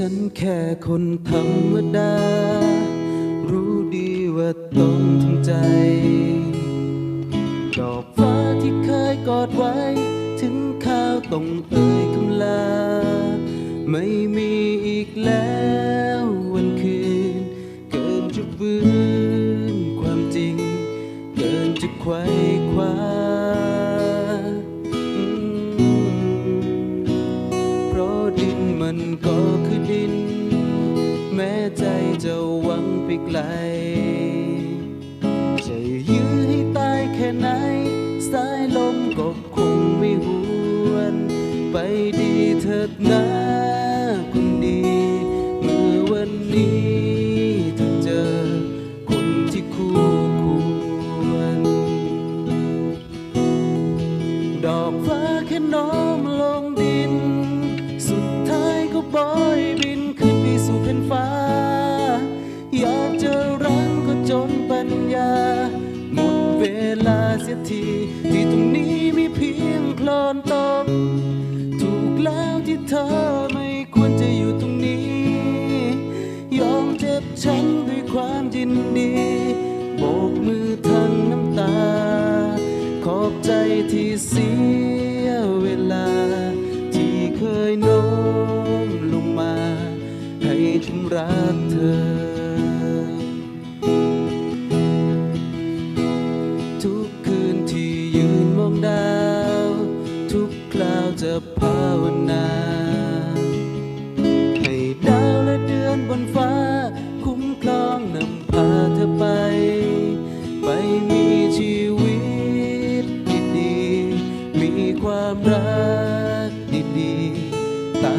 ฉันแค่คนธรรมดา รู้ดีว่าต้องทำใจ ดอกฟ้าที่เคยกอดไว้ ถึงข้าวต้องเอ่ยคำลา ไม่มีอีกแล้ววันคืน เกินจะฟื้นความจริง เกินจะไขว้คว้า ราะดินมันก็คือดิน แม้ใจจะหวังไปไกล จะยื้อให้ตายแค่ไหน สายลมก็คงไม่หวน ไปดีเถิดนะ อมเจ็บช้ำด้วยความยินดีโบกมือทั้งน้ำตา ขอบใจที่เสียเวลา ที่เคยโน้มลงมา ให้ฉันรักเธอ ทุกคืนที่ยืนมองดาว ทุกคราวจะภาวนา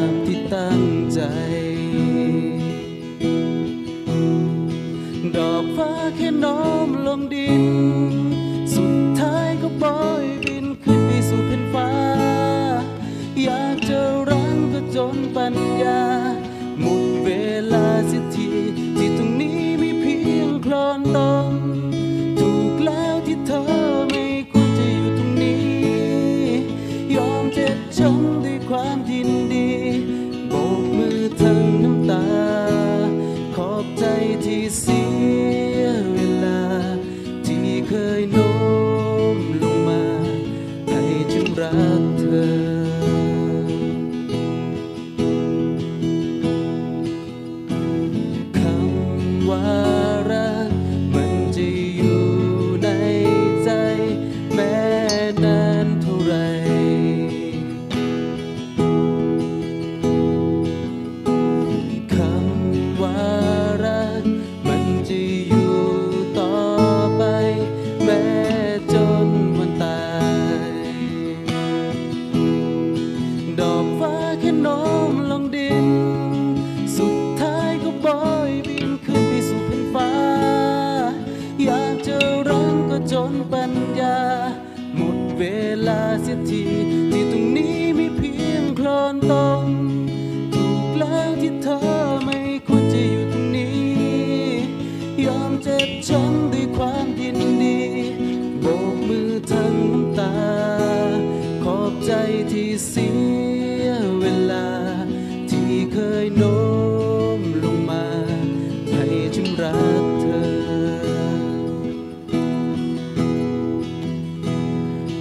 ามที่ตั้งใจ ดอกฟ้าแค่น้อมลงดิน รักเธอคำว่า แค่น้อมลงดิน สุดท้ายก็บอยบินขึ้นไปสู่แผ่นฟ้า อยากจะรังก็จนปัญญา หมดเวลาเสียทีที่ตรงนี้มีเพียงคลอนตมถูกแล้วที่เธอไม่ควรจะอยู่ตรงนี้ ยอมเจ็บช้ำด้วยความยินดีโบกมือทั้งน้ำตา ขอบใจที่เสีย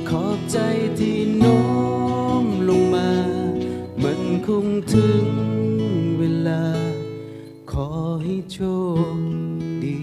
ขอบใจที่โน้มลงมา มันคงถึงเวลา ขอให้โชคดี